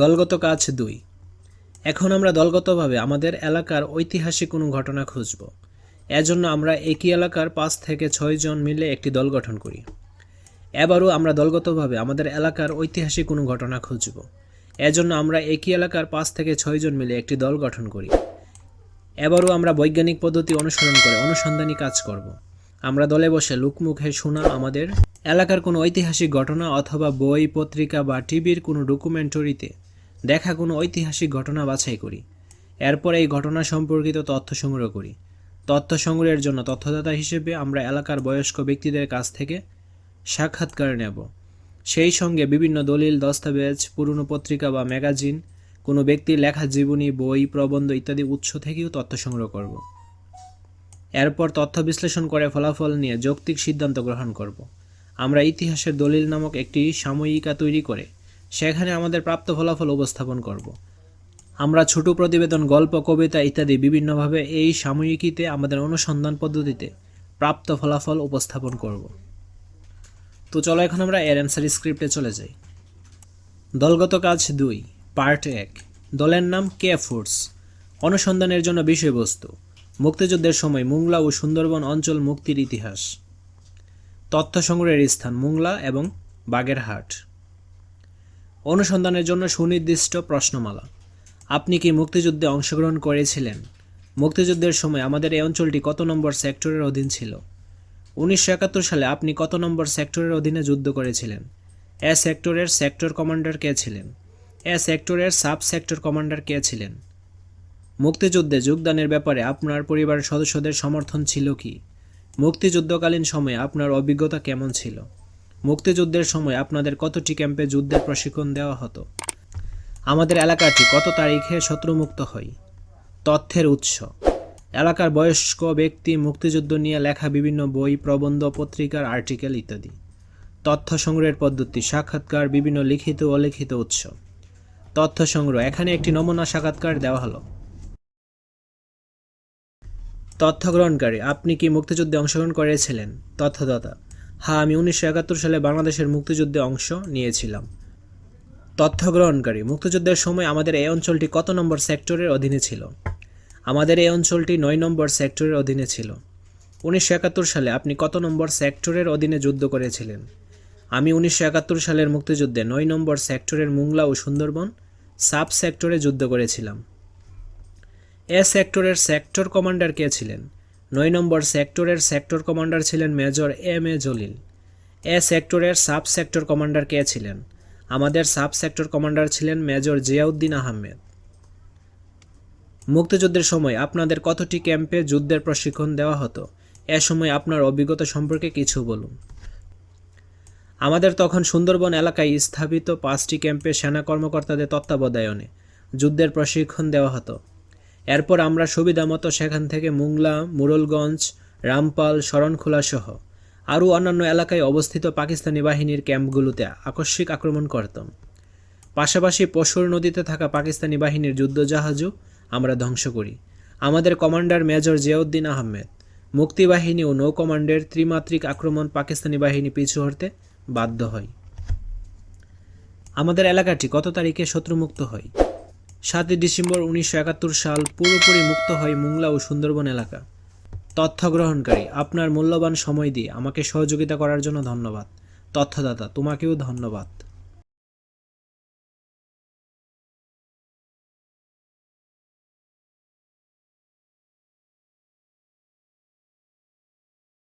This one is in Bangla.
দলগত কাজ দুই। এখন আমরা দলগতভাবে আমাদের এলাকার ঐতিহাসিক কোনো ঘটনা খুঁজব। এজন্য আমরা একই এলাকার পাঁচ থেকে ছয় জন মিলে একটি দল গঠন করি। এবারও আমরা দলগতভাবে আমাদের এলাকার ঐতিহাসিক কোনো ঘটনা খুঁজব। এজন্য আমরা একই এলাকার পাঁচ থেকে ছয় জন মিলে একটি দল গঠন করি। এবারও আমরা বৈজ্ঞানিক পদ্ধতি অনুসরণ করে অনুসন্ধানী কাজ করব। আমরা দলে বসে লুকমুখে শোনা আমাদের এলাকার কোনো ঐতিহাসিক ঘটনা অথবা বই, পত্রিকা বা টিভির কোনো ডকুমেন্টারিতে দেখা কোনো ঐতিহাসিক ঘটনা বাছাই করি। এরপর এই ঘটনা সম্পর্কিত তথ্য সংগ্রহ করি। তথ্য সংগ্রহের জন্য তথ্যদাতা হিসেবে আমরা এলাকার বয়স্ক ব্যক্তিদের কাছ থেকে সাক্ষাৎকার নেব। সেই সঙ্গে বিভিন্ন দলিল, দস্তাবেজ, পুরনো পত্রিকা বা ম্যাগাজিন, কোনো ব্যক্তির লেখা জীবনী, বই, প্রবন্ধ ইত্যাদি উৎস থেকেও তথ্য সংগ্রহ করব। এরপর তথ্য বিশ্লেষণ করে ফলাফল নিয়ে যৌক্তিক সিদ্ধান্ত গ্রহণ করব। আমরা ইতিহাসের দলিল নামক একটি সাময়িকা তৈরি করে সেখানে আমাদের প্রাপ্ত ফলাফল উপস্থাপন করব। আমরা ছোট প্রতিবেদন, গল্প, কবিতা ইত্যাদি বিভিন্নভাবে এই সাময়িকীতে আমাদের অনুসন্ধান পদ্ধতিতে প্রাপ্ত ফলাফল উপস্থাপন করব। তো চলো এখন আমরা এর অ্যান্সার স্ক্রিপ্টে চলে যাই। দলগত কাজ দুই পার্ট এক। দলের নাম কে ফোর্স অনুসন্ধানের জন্য বিষয়বস্তু। মুক্তিযুদ্ধের সময় মুংলা ও সুন্দরবন অঞ্চল মুক্তির ইতিহাস। তথ্য সংগ্রহের স্থান মুংলা এবং বাগেরহাট। অনুসন্ধানের জন্য সুনির্দিষ্ট প্রশ্নমালা। আপনি কি মুক্তিযুদ্ধে অংশগ্রহণ করেছিলেন? মুক্তিযুদ্ধের সময় আমাদের এই অঞ্চলটি কত নম্বর সেক্টরের অধীন ছিল? উনিশশো একাত্তর সালে আপনি কত নম্বর সেক্টরের অধীনে যুদ্ধ করেছিলেন? এ সেক্টরের সেক্টর কমান্ডার কে ছিলেন? এ সেক্টরের সাব সেক্টর কমান্ডার কে ছিলেন? মুক্তিযুদ্ধে যোগদানের ব্যাপারে আপনার পরিবারের সদস্যদের সমর্থন ছিল কি? মুক্তিযুদ্ধকালীন সময়ে আপনার অভিজ্ঞতা কেমন ছিল? মুক্তিযুদ্ধের সময় আপনাদের কতটি ক্যাম্পে যুদ্ধের প্রশিক্ষণ দেওয়া হতো? আমাদের এলাকাটি কত তারিখে শত্রুমুক্ত হয়? তথ্যের উৎস। এলাকার বয়স্ক ব্যক্তি মুক্তিযুদ্ধ নিয়ে লেখা বিভিন্ন বই, প্রবন্ধ, পত্রিকার আর্টিকেল ইত্যাদি। তথ্য সংগ্রহের পদ্ধতি, সাক্ষাৎকার, বিভিন্ন লিখিত অলিখিত উৎস। তথ্য সংগ্রহ, এখানে একটি নমুনা সাক্ষাৎকার দেওয়া হলো। তথ্য গ্রহণকারী, আপনি কি মুক্তিযুদ্ধে অংশগ্রহণ করেছিলেন? তথ্যদাতা হ্যাঁ আমি উনিশশো একাত্তর সালে বাংলাদেশের মুক্তিযুদ্ধে অংশ নিয়েছিলাম। তথ্য গ্রহণকারী, মুক্তিযুদ্ধের সময় আমাদের এই অঞ্চলটি কত নম্বর সেক্টরের অধীনে ছিল? আমাদের এই অঞ্চলটি নয় নম্বর সেক্টরের অধীনে ছিল। উনিশশো একাত্তর সালে আপনি কত নম্বর সেক্টরের অধীনে যুদ্ধ করেছিলেন? আমি উনিশশো একাত্তর সালের মুক্তিযুদ্ধে নয় নম্বর সেক্টরের মুংলা ও সুন্দরবন সাব সেক্টরে যুদ্ধ করেছিলাম। এ সেক্টরের সেক্টর কমান্ডার কে ছিলেন? নয় নম্বর সেক্টরের সেক্টর কমান্ডার ছিলেন মেজর এম এ জলিল। এ সেক্টরের সাব সেক্টর কমান্ডার কে ছিলেন? আমাদের সাব সেক্টর কমান্ডার ছিলেন মেজর জিয়াউদ্দিন আহমেদ। মুক্তিযুদ্ধের সময় আপনাদের কতটি ক্যাম্পে যুদ্ধের প্রশিক্ষণ দেওয়া হতো? এ সময় আপনার অভিজ্ঞতা সম্পর্কে কিছু বলুন। আমাদের তখন সুন্দরবন এলাকায় স্থাপিত পাঁচটি ক্যাম্পে সেনা কর্মকর্তাদের তত্ত্বাবধায়নে যুদ্ধের প্রশিক্ষণ দেওয়া হতো। এরপর আমরা সুবিধামতো সেখান থেকে মুংলা, মুরলগঞ্জ, রামপাল, শরণখোলা সহ আরও অন্যান্য এলাকায় অবস্থিত পাকিস্তানি বাহিনীর ক্যাম্পগুলোতে আকস্মিক আক্রমণ করতাম। পাশাপাশি পশুর নদীতে থাকা পাকিস্তানি বাহিনীর যুদ্ধজাহাজও আমরা ধ্বংস করি। আমাদের কমান্ডার মেজর জিয়াউদ্দিন আহমেদ মুক্তিবাহিনী ও নৌ কমান্ডের ত্রিমাত্রিক আক্রমণ পাকিস্তানি বাহিনী পিছু হটতে বাধ্য হয়। আমাদের এলাকাটি কত তারিখে শত্রুমুক্ত হয়? সাতই ডিসেম্বর উনিশশো একাত্তর সাল পুরোপুরি মুক্ত হয় মোংলা ও সুন্দরবন এলাকা। তথ্য গ্রহণকারী, আপনার মূল্যবান সময় দিয়ে আমাকে সহযোগিতা করার জন্য ধন্যবাদ। তথ্যদাতা, তোমাকেও ধন্যবাদ।